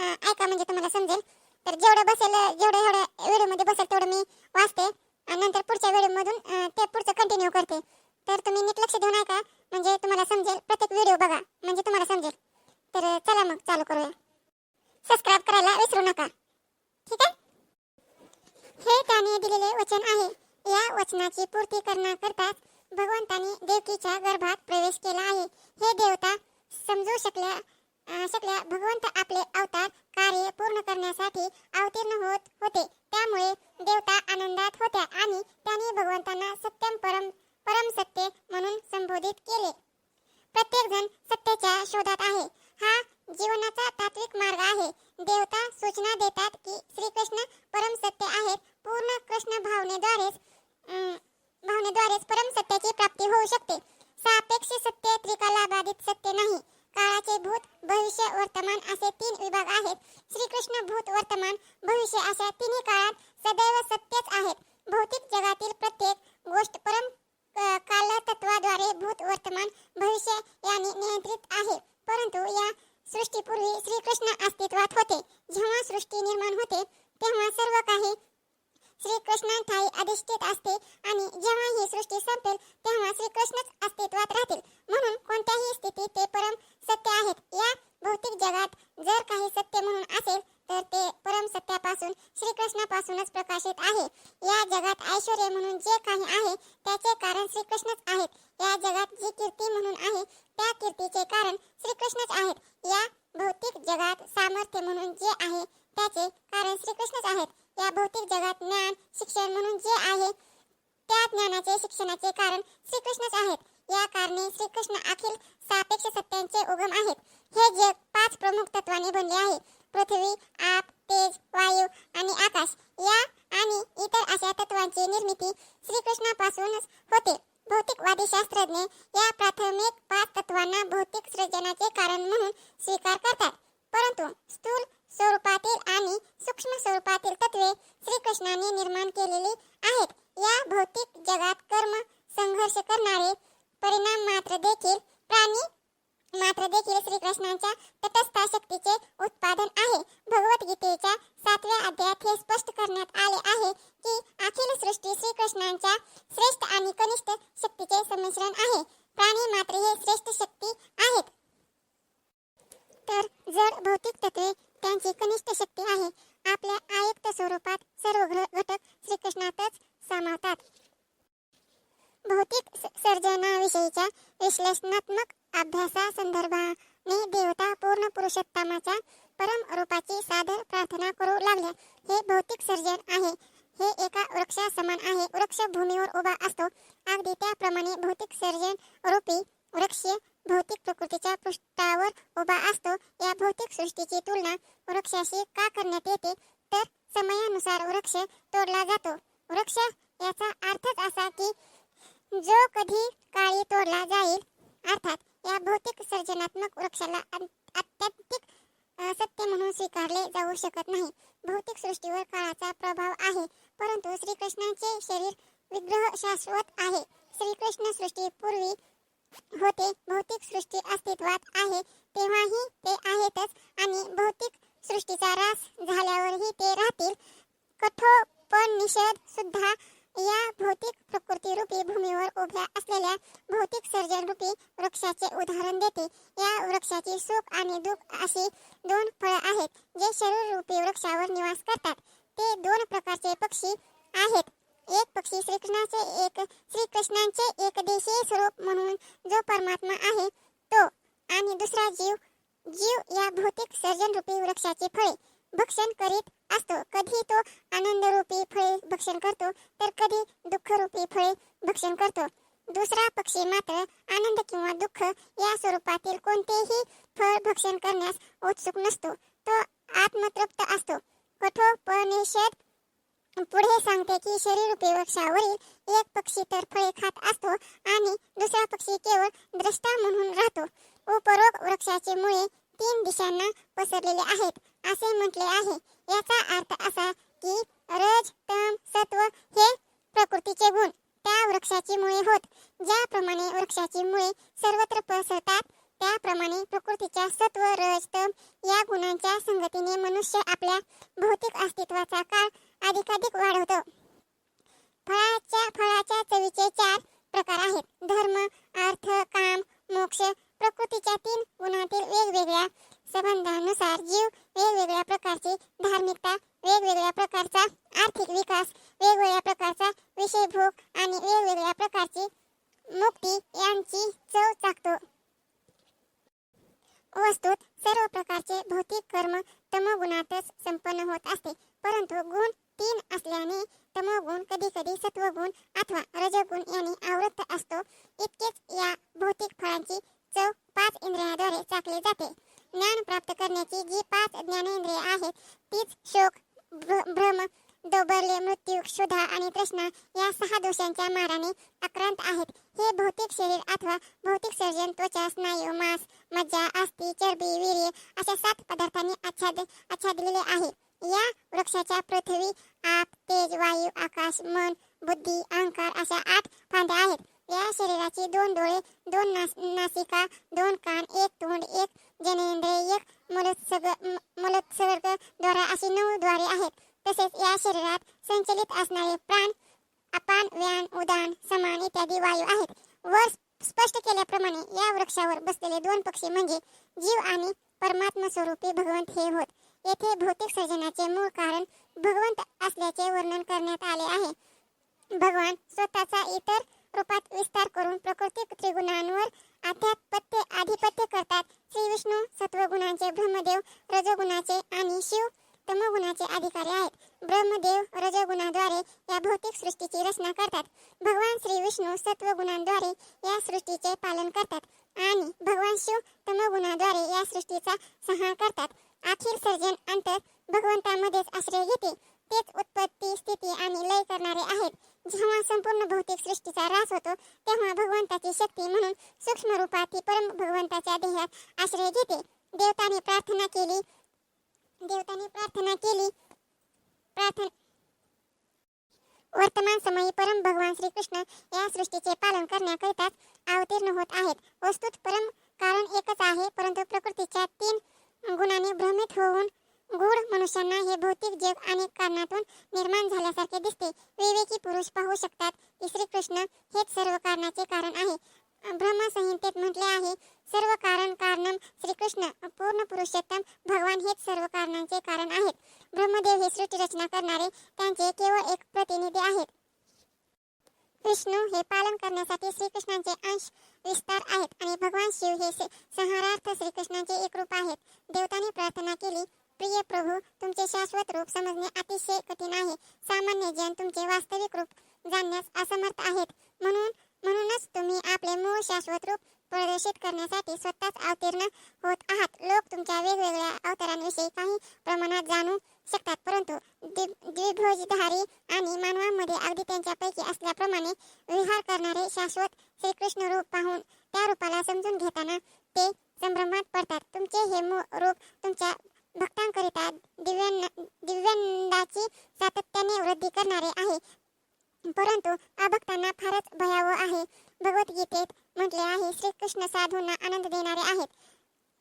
ऐका म्हणजे तुम्हाला समजेल. तर जेवढं बसेल जेवढं एवढ्या व्हिडिओमध्ये बसेल तेवढं मी वाचते. आणि नंतर पुढच्या व्हिडिओमधून ते पुढचं कंटिन्यू करते. तर तुम्ही नीट लक्ष देऊन ऐका. म्हणजे तुम्हाला समजेल प्रत्येक व्हिडिओ बघा. म्हणजे तुम्हाला समजेल. तर चला मग चालू करूया. सबस्क्राईब करायला विसरू नका. ठीक आहे? हे त्याने दिलेले वचन आहे. या वचनाची पूर्ती करण्याकरताच भगवंतानी देवकीच्या गर्भात प्रवेश केला आहे. हे देवता समजू शकल्या शकल्या भगवंत आपले अवतार कार्य पूर्ण करण्यासाठी अवतीर्ण होत होते. त्यामुळे देवता आनंदात होत्या आणि त्यांनी भगवंतांना सत्यम परम परम सत्य म्हणून संबोधित केले. प्रत्येक जण सत्याच्या शोधात आहे. हा जीवनाचा तात्विक मार्ग आहे. देवता सूचना देतात की श्रीकृष्ण परम सत्य आहेत. पूर्ण कृष्ण भावनेद्वारेच भावनेद्वारेच परम सत्याची प्राप्ती होऊ शकते. सापेक्ष सत्य त्रिकालाबाधित सत्य नाही. काळाचे भूत भविष्य वर्तमान असे तीन विभाग आहेत. श्रीकृष्ण भूत वर्तमान भविष्य अशा तिन्ही काळात सदैव सत्यच आहेत. भौतिक जगातील प्रत्येक गोष्ट परम क- कालतत्वाद्वारे भूत वर्तमान भविष्य यांनी नियंत्रित आहे. परंतु या सृष्टीपूर्वी श्रीकृष्ण अस्तित्वात होते. जेव्हा सृष्टी निर्माण होते तेव्हा सर्व काही श्रीकृष्णांठाई अधिष्ठित असते आणि जेव्हा ही सृष्टी संपेल तेव्हा श्रीकृष्णच अस्तित्वात राहतील. म्हणून कोणत्याही स्थितीत ते परम सत्य आहेत. या भौतिक जगात जर काही सत्य म्हणून असेल तर ते परम सत्यापासून श्रीकृष्णापासूनच प्रकाशित आहे. या जगात ऐश्वर्य म्हणून जे काही आहे त्याचे कारण श्रीकृष्णच आहेत. या जगात जी कीर्ती म्हणून आहे त्या कीर्तीचे कारण श्रीकृष्णच आहेत. या भौतिक जगात सामर्थ्य म्हणून जे आहे त्याचे कारण श्रीकृष्णच आहेत. त्या भौतिक जगात ज्ञान शिक्षण म्हणून जे आहे त्या ज्ञानाचे शिक्षणाचे कारण श्रीकृष्णच आहेत. या कारणे श्रीकृष्ण अखिल सापेक्ष सत्यांचे उगम आहेत. हे जग पाच प्रमुख तत्वांनी बनले आहे. पृथ्वी आप तेज वायू आणि आकाश या आणि इतर अशा तत्वांची निर्मिती श्रीकृष्णापासूनच होते. भौतिकवादी शास्त्रज्ञ या प्राथमिक पाच तत्वांना भौतिक सृजनाचे कारण म्हणून स्वीकार करतात. परंतु स्थूल स्वरूपातील आणि सूक्ष्म स्वरूपातील तत्वे श्रीकृष्णाने निर्माण केलेली आहेत. या भौतिक जगात कर्म संघर्ष करणारे परिणाम मात्र देखील प्राणी मात्र देखील श्रीकृष्णांच्या तटस्था शक्तीचे उत्पादन आहे. भगवद्गीतेच्या सातव्या अध्यायात हे स्पष्ट करण्यात आले आहे की अखिल सृष्टी श्रीकृष्णांच्या श्रेष्ठ आणि कनिष्ठ शक्तीचे संमिश्रण आहे. प्राणी मात्र हे श्रेष्ठ शक्ती आहेत. तर जर भौतिक तत्वे त्यांची कनिष्ठ शक्ती आहे आपल्या आयुक्त स्वरूपात सर्व ग्रह घटक श्रीकृष्णातच सामावतात भौतिक स- सर्जनाविषयीच्या विश्लेषणात्मक अभ्यासासंदर्भाने देवता पूर्ण पुरुषोत्तमाच्या परम रूपाची सादर प्रार्थना करू लागल्या हे भौतिक सर्जन आहे. हे एका वृक्षा समान आहे. वृक्ष भूमीवर उभा असतो. अगदी त्याप्रमाणे भौतिक सर्जन रूपी वृक्ष भौतिक प्रकृतीच्या पृष्ठावर उभा असतो. या भौतिक सृष्टीची तुलना वृक्षाशी का करण्यात येते? तर समयानुसार वृक्ष तोडला जातो. वृक्ष याचा अर्थच असा की जो कधी काळी तोडला जाईल अर्थात या भौतिक सर्जनात्मक वृक्षाला अत्यंतिक सत्य म्हणून स्वीकारले जाऊ शकत नाही. भौतिक सृष्टीवर काळाचा प्रभाव आहे परंतु श्रीकृष्णांचे शरीर विग्रह शाश्वत आहे. श्रीकृष्ण सृष्टी होते भौतिक सृष्टी अस्तित्वात आहे तेव्हाही ते आहेतच आणि भौतिक सृष्टीचा रास झाल्यावरही ते राहतील कठोपनिषद सुद्धा या भौतिक प्रकृती रूपी भूमीवर उभ्या असलेल्या भौतिक सर्जन रूपी वृक्षाचे उदाहरण देते या वृक्षाची सुख आणि दुःख अशी दोन फळं आहेत जे शरीर रूपी वृक्षावर निवास करतात. ते दोन प्रकारचे पक्षी आहेत. एक पक्षी श्रीकृष्णाचे एक श्रीकृष्णांचे एकदेशीय स्वरूप म्हणून जो परमात्मा आहे तो. आणि दुसरा जीव जीव या भौतिक सर्जन रूपी वृक्षाची फळे. भक्षण करीत असतो. कधी तो आनंद रूपी फळे भक्षण करतो तर कधी दुःख रूपी फळे भक्षण करतो. दुसरा पक्षी मात्र आनंद किंवा दुःख या स्वरूपातील कोणतेही फळ भक्षण करण्यास उत्सुक नसतो. तो आत्मतृप्त असतो. कठोपनिषद पुढे सांगते की शरीररूपी वृक्षावरील एक पक्षी तर फळे खात असतो आणि दुसरा पक्षी केवळ द्रष्टा म्हणून राहतो. उपरोक्त वृक्षाचे मुळे तीन दिशांना पसरलेले आहेत असे म्हटले आहे. याचा अर्थ असा की रज तम सत्व हे प्रकृतीचे गुण त्या वृक्षाची मुळे होत. ज्याप्रमाणे वृक्षाची मुळे सर्वत्र पसरतात त्याप्रमाणे प्रकृतीच्या सत्व रज तम या गुणांच्या संगतीने मनुष्य आपल्या भौतिक अस्तित्वाचा काळ अधिकाधिक वाढवतो. फळाच्या फळाच्या चवीचे चार प्रकार आहेत. धर्म अर्थ काम मोक्ष प्रकृतीच्या तीन गुणातील वेगवेगळ्या संबंधानुसार जीव वेगवेगळ्या प्रकारची धार्मिकता वेगवेगळ्या प्रकारचा आर्थिक विकास वेगवेगळ्या प्रकारचा विषयभोग आणि वेगवेगळ्या प्रकारची मुक्ती यांची चव चाकतो वस्तुत सर्व प्रकारचे भौतिक कर्म तमोगुणातच संपन्न होत असते परंतु गुण तीन असल्याने तमोगुण कधी कधी सत्वगुण अथवा रजगुण यांनी आवृत्त असतो इतकेच या भौतिक फळांची चव पाच इंद्रियाद्वारे चाकली जाते ज्ञान प्राप्त करण्याची जी पाच ज्ञानेंद्रिय आहेत तीच शोक भ्र- भ्रम दौर्बल्य मृत्यू क्षुधा आणि तृष्णा या सहा दोषांच्या माराने आक्रांत आहेत हे भौतिक शरीर अथवा भौतिक सर्जन त्वचा स्नायू मांस मज्जा चरबी वीर्य अशा सात पदार्थांनी आच्छाद आच्छादलेले आहे. या वृक्षाच्या पृथ्वी आप तेज वायू आकाश मन बुद्धी अहंकार अशा आठ फांद्या आहेत. या शरीराची दोन डोळे दोन नास नासिका दोन कान एक तोंड एक जनेंद्रिय एक मलोत्सर्ग मलोत्सर्ग द्वारा अशी नऊ द्वारे आहेत. तसेच या शरीरात संचलित असणारे प्राण अपान व्यान उदान समान इत्यादी वायू आहेत. वर स्पष्ट केल्याप्रमाणे या वृक्षावर बसलेले दोन पक्षी म्हणजे जीव आणि परमात्मा स्वरूपी भगवंत हे होत. येथे भौतिक सर्जनाचे मूळ कारण भगवंत असल्याचे वर्णन करण्यात आले आहे. भगवान स्वतःचा इतर रूपात विस्तार करून प्रकृती त्रिगुणांवर आध्यात्पत्य आधिपत्य करतात. श्री विष्णू सत्वगुणांचे ब्रह्मदेव रजोगुणाचे आणि शिव तमोगुणाचे अधिकारी आहेत. ब्रह्मदेव रजगुणाद्वारे या भौतिक सृष्टीची रचना करतात. भगवान श्री विष्णू सत्वगुणांद्वारे या सृष्टीचे पालन करतात आणि भगवान शिव तमोगुणाद्वारे या सृष्टीचा संहार करतात. अखेर सर्जन अंतर भगवंतामध्येच आश्रय घेते. तेच उत्पत्ती स्थिती आणि लय करणारे आहेत. जेव्हा संपूर्ण भौतिक सृष्टीचा ऱ्हास होतो तेव्हा भगवंताची शक्ती म्हणून सूक्ष्म रूपात ती परम भगवंताच्या देहात आश्रय घेते. देवताने प्रार्थना केली देवताने प्रार्थना केली. प्रार्थना वर्तमान समयी परम भगवान श्रीकृष्ण या सृष्टीचे पालन करण्याकरिताच अवतीर्ण होत आहेत. वस्तुत परम कारण एकच आहे परंतु प्रकृतीच्या तीन गुणांनी भ्रमित होऊन गूढ मनुष्यांना हे भौतिक जग अनेक कारणातून निर्माण झाल्यासारखे दिसते. विवेकी पुरुष पाहू शकतात की श्रीकृष्ण हेच सर्व कारणाचे कारण आहे. ब्रह्मसंहितेत म्हटले आहे सर्व कारण कारणम श्रीकृष्ण पूर्ण पुरुषोत्तम भगवान हेच सर्व कारणांचे कारण आहेत. ब्रह्मदेव हे सृष्टी रचना करणारे त्यांचे केवळ एक प्रतिनिधी आहेत. विष्णू हे पालन करण्यासाठी श्रीकृष्णांचे अंश विस्तार आहेत आणि भगवान शिव हे संहारार्थ श्रीकृष्णांचे एक रूप आहेत. देवतांनी प्रार्थना केली प्रिय प्रभू तुमचे शाश्वत रूप समजणे अतिशय कठीण आहे. सामान्य जन तुमचे वास्तविक रूप जाणण्यास असमर्थ आहेत. म्हणून म्हणूनच तुम्ही आपले मूळ शाश्वत रूप प्रदर्शित करण्यासाठी स्वतःच अवतीर्ण होत आहात. लोक तुमच्या वेगवेगळ्या अवतारांविषयी काही प्रमाणात जाणू शकतात परंतु द्विभोजधारी आणि मानवामध्ये अगदी त्यांच्यापैकी असल्याप्रमाणे विहार करणारे शाश्वत श्रीकृष्ण रूप पाहून त्या रूपाला समजून घेताना ते संभ्रमात पडतात. तुमचे हे मूळ रूप तुमच्या भक्तांकरिता दिव्यान दिव्यांदाची सातत्याने वृद्धी करणारे आहे. परंतु अभक्तांना फारच भयावह आहे. भगवद्गीतेत म्हटले आहे श्रीकृष्ण साधूंना आनंद देणारे आहेत.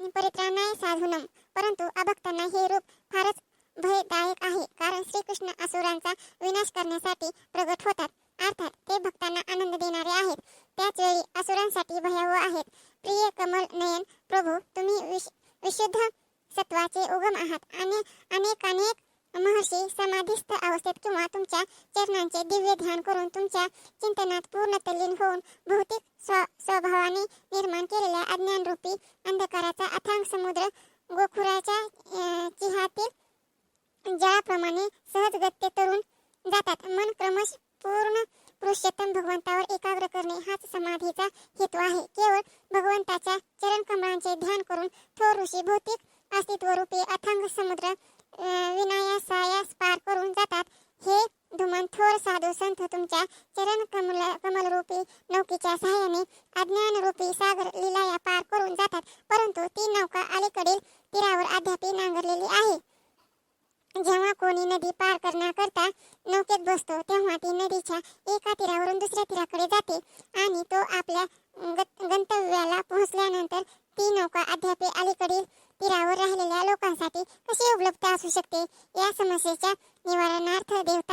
परित्राणाय साधूनम. परंतु अभक्तांना हे रूप फारच भयदायक आहे कारण श्रीकृष्ण असुरांचा विनाश करण्यासाठी प्रगट होतात. अर्थात ते भक्तांना आनंद देणारे आहेत. त्याच वेळी असुरांसाठी भयावह आहेत. प्रिय कमल नयन प्रभू तुम्ही विश विशुद्ध सत्वाचे उगम आहात. आणि अनेक अनेक महर्षी समाधीस्थ अवस्थेत किंवा तुमच्या चरणांचे दिव्य ध्यान करून तुमच्या चिंतनात पूर्ण तल्लीन होऊन भौतिक स्व स्वभावाने निर्माण केलेल्या अज्ञानरूपी अंधकाराचा अथांग समुद्र गोखुराच्या चिहातील जळाप्रमाणे सहजगत्य तरुण जातात. मन क्रमश पूर्ण पुरुषोत्तम भगवंतावर एकाग्र करणे हाच समाधीचा हेतू आहे. केवळ भगवंताच्या चरण कमळांचे ध्यान करून थोर ऋषी भौतिक अस्तित्वरूपी अथांग समुद्र विनायासायास पार करून जातात. हे धुमन थोर साधू संत तुमच्या चरण कमल कमलरूपी नौकेच्या सहाय्याने अज्ञानरूपी सागर लिलाया पार करून जातात. परंतु ती नौका अलीकडील तीरावर अद्याप नांगरलेली आहे. जेव्हा कोणी नदी पार करण्याकरता नौकेत बसतो तेव्हा ती नदीच्या एका तीरावरून दुसऱ्या पिऱ्याकडे जाते आणि तो आपल्या गंतव्याला पोहोचल्यानंतर ಮಶೇಷ ನಿವಾರಣಾರ್ಥ ದೇವತಾ